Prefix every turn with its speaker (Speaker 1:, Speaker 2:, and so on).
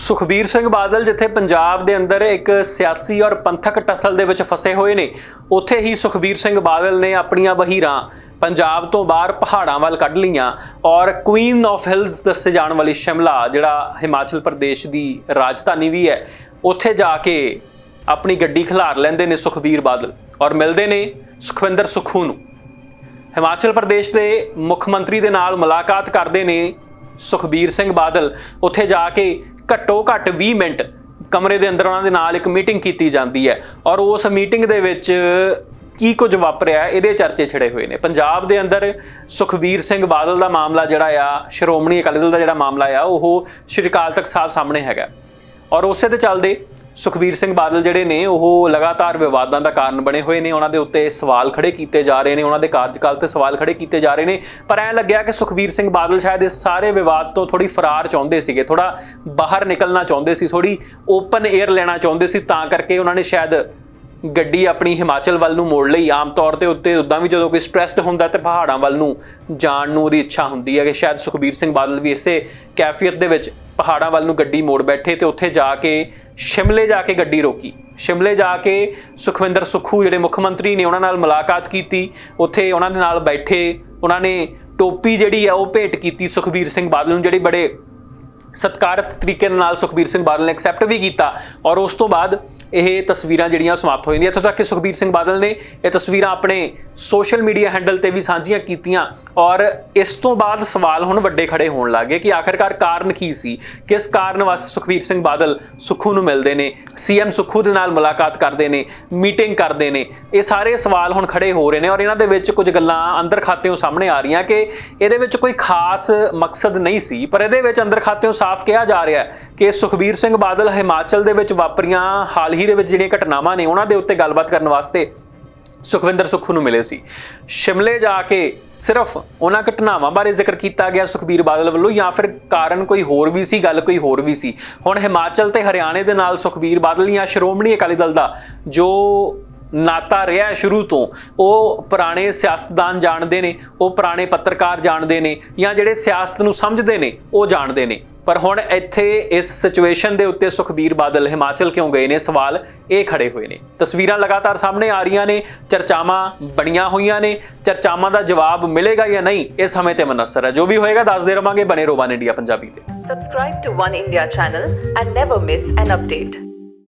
Speaker 1: ਸੁਖਬੀਰ ਸਿੰਘ ਬਾਦਲ ਜਿੱਥੇ ਪੰਜਾਬ ਦੇ ਅੰਦਰ ਇੱਕ ਸਿਆਸੀ ਔਰ ਪੰਥਕ ਟਸਲ ਦੇ ਵਿੱਚ ਫਸੇ ਹੋਏ ਨੇ, ਉੱਥੇ ਹੀ ਸੁਖਬੀਰ ਸਿੰਘ ਬਾਦਲ ਨੇ ਆਪਣੀਆਂ ਬਹੀਰਾਂ ਪੰਜਾਬ ਤੋਂ ਬਾਹਰ ਪਹਾੜਾਂ ਵੱਲ ਕੱਢ ਲਈਆਂ ਔਰ ਕੁਈਨ ਆਫ ਹਿਲਸ ਦੱਸੇ ਜਾਣ ਵਾਲੀ ਸ਼ਿਮਲਾ, ਜਿਹੜਾ ਹਿਮਾਚਲ ਪ੍ਰਦੇਸ਼ ਦੀ ਰਾਜਧਾਨੀ ਵੀ ਹੈ, ਉੱਥੇ ਜਾ ਕੇ ਆਪਣੀ ਗੱਡੀ ਖਿਲਾਰ ਲੈਂਦੇ ਨੇ ਸੁਖਬੀਰ ਬਾਦਲ ਔਰ ਮਿਲਦੇ ਨੇ ਸੁਖਵਿੰਦਰ ਸੁਖੂ ਨੂੰ। ਹਿਮਾਚਲ ਪ੍ਰਦੇਸ਼ ਦੇ ਮੁੱਖ ਮੰਤਰੀ ਦੇ ਨਾਲ ਮੁਲਾਕਾਤ ਕਰਦੇ ਨੇ ਸੁਖਬੀਰ ਸਿੰਘ ਬਾਦਲ, ਉੱਥੇ ਜਾ ਕੇ ਘੱਟੋ ਘੱਟ 20 ਮਿੰਟ ਕਮਰੇ ਦੇ ਅੰਦਰ ਉਹਨਾਂ ਦੇ ਨਾਲ ਇੱਕ ਮੀਟਿੰਗ ਕੀਤੀ ਜਾਂਦੀ ਹੈ। ਔਰ ਉਸ ਮੀਟਿੰਗ ਦੇ ਵਿੱਚ ਕੀ ਕੁਝ ਵਾਪਰਿਆ, ਇਹਦੇ ਚਰਚੇ ਛਿੜੇ ਹੋਏ ਨੇ। ਪੰਜਾਬ ਦੇ ਅੰਦਰ ਸੁਖਬੀਰ ਸਿੰਘ ਬਾਦਲ ਦਾ ਮਾਮਲਾ ਜਿਹੜਾ ਆ, ਸ਼੍ਰੋਮਣੀ ਅਕਾਲੀ ਦਲ ਦਾ ਜਿਹੜਾ ਮਾਮਲਾ ਆ, ਉਹ ਸ਼੍ਰੀ ਅਕਾਲ ਤਖਤ ਸਾਹਿਬ ਸਾਹਮਣੇ ਹੈਗਾ। ਔਰ ਉਸੇ ਦੇ ਚੱਲਦੇ ਸੁਖਬੀਰ ਸਿੰਘ ਬਾਦਲ ਜਿਹੜੇ ਨੇ, ਉਹ ਲਗਾਤਾਰ ਵਿਵਾਦਾਂ ਦਾ ਕਾਰਨ ਬਣੇ ਹੋਏ ਨੇ। ਉਹਨਾਂ ਦੇ ਉੱਤੇ ਸਵਾਲ ਖੜੇ ਕੀਤੇ ਜਾ ਰਹੇ ਨੇ, ਉਹਨਾਂ ਦੇ ਕਾਰਜਕਾਲ ਤੇ ਸਵਾਲ ਖੜੇ ਕੀਤੇ ਜਾ ਰਹੇ ਨੇ। ਪਰ ਐਂ ਲੱਗਿਆ ਕਿ ਸੁਖਬੀਰ ਸਿੰਘ ਬਾਦਲ ਸ਼ਾਇਦ ਇਸ ਸਾਰੇ ਵਿਵਾਦ ਤੋਂ ਥੋੜੀ ਫਰਾਰ ਚਾਹੁੰਦੇ ਸੀਗੇ ਥੋੜਾ ਬਾਹਰ ਨਿਕਲਣਾ ਚਾਹੁੰਦੇ ਸੀ ਥੋੜੀ ਓਪਨ 에ਅਰ ਲੈਣਾ ਚਾਹੁੰਦੇ ਸੀ, ਤਾਂ ਕਰਕੇ ਉਹਨਾਂ ਨੇ ਸ਼ਾਇਦ ਗੱਡੀ ਆਪਣੀ ਹਿਮਾਚਲ ਵੱਲ ਨੂੰ ਮੋੜ ਲਈ। ਆਮ ਤੌਰ ਤੇ ਉੱਤੇ ਉਦਾਂ ਵੀ ਜਦੋਂ ਕੋਈ ਸਟ੍ਰੈਸਡ ਹੁੰਦਾ ਤੇ ਪਹਾੜਾਂ ਵੱਲ ਨੂੰ ਜਾਣ ਨੂੰ ਉਹਦੀ ਇੱਛਾ ਹੁੰਦੀ ਹੈ ਕਿ ਸ਼ਾਇਦ ਸੁਖਬੀਰ ਸਿੰਘ ਬਾਦਲ ਵੀ ਇਸੇ ਕੈਫੀਅਤ ਦੇ ਵਿੱਚ ਪਹਾੜਾਂ ਵੱਲ ਨੂੰ ਗੱਡੀ ਮੋੜ ਬੈਠੇ ਤੇ ਉੱਥੇ ਜਾ ਕੇ ਸ਼ਿਮਲੇ ਜਾ ਕੇ ਗੱਡੀ ਰੋਕੀ। ਸ਼ਿਮਲੇ ਜਾ ਕੇ ਸੁਖਵਿੰਦਰ ਸੁਖੂ ਜਿਹੜੇ ਮੁੱਖ ਮੰਤਰੀ ਨੇ ਉਹਨਾਂ ਨਾਲ ਮੁਲਾਕਾਤ ਕੀਤੀ। ਉੱਥੇ ਉਹਨਾਂ ਦੇ ਨਾਲ ਬੈਠੇ, ਉਹਨਾਂ ਨੇ ਟੋਪੀ ਜਿਹੜੀ ਆ ਉਹ ਭੇਟ ਕੀਤੀ ਸੁਖਬੀਰ ਸਿੰਘ ਬਾਦਲ ਨੂੰ, ਜਿਹੜੀ ਬੜੇ ਸਤਕਾਰਤ ਤਰੀਕੇ ਦੇ ਨਾਲ ਸੁਖਬੀਰ ਸਿੰਘ ਬਾਦਲ ਨੇ ਐਕਸੈਪਟ ਵੀ ਕੀਤਾ ਔਰ ਉਸ ਤੋਂ ਬਾਅਦ ਇਹ ਤਸਵੀਰਾਂ ਜਿਹੜੀਆਂ ਸਮਾਪਤ ਹੋ ਜਾਂਦੀਆਂ। ਇੱਥੋਂ ਤੱਕ ਕਿ ਸੁਖਬੀਰ ਸਿੰਘ ਬਾਦਲ ਨੇ ਇਹ ਤਸਵੀਰਾਂ ਆਪਣੇ ਸੋਸ਼ਲ ਮੀਡੀਆ ਹੈਂਡਲ ਤੇ ਵੀ ਸਾਂਝੀਆਂ ਕੀਤੀਆਂ ਔਰ ਇਸ ਤੋਂ ਬਾਅਦ ਸਵਾਲ ਹੁਣ ਵੱਡੇ ਖੜੇ ਹੋਣ ਲੱਗੇ ਕਿ ਆਖਰਕਾਰ ਕਾਰਨ ਕੀ ਸੀ? ਕਿਸ ਕਾਰਨ ਵਾਸਤੇ ਸੁਖਬੀਰ ਸਿੰਘ ਬਾਦਲ ਸੁਖੂ ਨੂੰ ਮਿਲਦੇ ਨੇ? ਸੀਐਮ ਸੁਖੂ ਦੇ ਨਾਲ ਮੁਲਾਕਾਤ ਕਰਦੇ ਨੇ ਮੀਟਿੰਗ ਕਰਦੇ ਨੇ, ਇਹ ਸਾਰੇ ਸਵਾਲ ਹੁਣ ਖੜੇ ਹੋ ਰਹੇ ਨੇ ਔਰ ਇਹਨਾਂ ਦੇ ਵਿੱਚ ਕੁਝ ਗੱਲਾਂ ਅੰਦਰ ਖਾਤਿਓਂ ਸਾਹਮਣੇ ਆ ਰਹੀਆਂ ਕਿ ਇਹਦੇ ਵਿੱਚ ਕੋਈ ਖਾਸ ਮਕਸਦ ਨਹੀਂ ਸੀ, ਪਰ ਇਹਦੇ ਵਿੱਚ ਅੰਦਰ ਖਾਤਿਓਂ ਸਾਫ਼ ਕਿਹਾ ਜਾ ਰਿਹਾ ਹੈ ਕਿ ਸੁਖਬੀਰ ਸਿੰਘ ਬਾਦਲ ਹਿਮਾਚਲ ਦੇ ਵਿੱਚ ਵਾਪਰੀਆਂ, ਹਾਲ ਹੀ ਦੇ ਵਿੱਚ ਜਿਹੜੀਆਂ ਘਟਨਾਵਾਂ ਨੇ, ਉਹਨਾਂ ਦੇ ਉੱਤੇ ਗੱਲਬਾਤ ਕਰਨ ਵਾਸਤੇ ਸੁਖਵਿੰਦਰ ਸੁੱਖੂ ਨੂੰ ਮਿਲੇ ਸੀ। ਸ਼ਿਮਲੇ ਜਾ ਕੇ ਸਿਰਫ ਉਹਨਾਂ ਘਟਨਾਵਾਂ ਬਾਰੇ ਜ਼ਿਕਰ ਕੀਤਾ ਗਿਆ ਸੁਖਬੀਰ ਬਾਦਲ ਵੱਲੋਂ ਜਾਂ ਫਿਰ ਕਾਰਨ ਕੋਈ ਹੋਰ ਵੀ ਸੀ, ਗੱਲ ਕੋਈ ਹੋਰ ਵੀ ਸੀ? ਹੁਣ ਹਿਮਾਚਲ ਤੇ ਹਰਿਆਣੇ ਦੇ ਨਾਲ ਸੁਖਬੀਰ ਬਾਦਲ ਜਾਂ ਸ਼੍ਰੋਮਣੀ ਅਕਾਲੀ ਦਲ ਦਾ ਜੋ ਨਾਤਾ ਰਿਹਾ ਸ਼ੁਰੂ ਤੋਂ। ਉਹ ਪੁਰਾਣੇ ਸਿਆਸਤਦਾਨ ਜਾਣਦੇ ਨੇ, ਉਹ ਪੁਰਾਣੇ ਪੱਤਰਕਾਰ ਜਾਣਦੇ ਨੇ ਜਾਂ ਜਿਹੜੇ ਸਿਆਸਤ ਨੂੰ ਸਮਝਦੇ ਨੇ, ਉਹ ਜਾਣਦੇ ਨੇ। ਪਰ ਹੁਣ ਇੱਥੇ ਇਸ ਸਿਚੁਏਸ਼ਨ ਦੇ ਉੱਤੇ ਸੁਖਬੀਰ ਬਾਦਲ ਹਿਮਾਚਲ ਕਿਉਂ ਗਏ ਨੇ? ਸਵਾਲ ਇਹ ਖੜੇ ਹੋਏ ਨੇ। ਤਸਵੀਰਾਂ ਲਗਾਤਾਰ ਸਾਹਮਣੇ ਆ ਰਹੀਆਂ ਨੇ, ਚਰਚਾਵਾਂ ਬਣੀਆਂ ਹੋਈਆਂ ਨੇ, ਚਰਚਾਵਾਂ ਦਾ ਜਵਾਬ ਮਿਲੇਗਾ ਜਾਂ ਨਹੀਂ, ਇਹ ਸਮੇਂ ਤੇ ਮਨਸਰ ਹੈ। ਜੋ ਵੀ ਹੋਏਗਾ, ਦੱਸਦੇ ਰਵਾਂਗੇ ਬਣੇ ਰੋਵਾਨ ਇੰਡੀਆ ਪੰਜਾਬੀ ਤੇ।
Speaker 2: Subscribe to One India channel and never miss an update.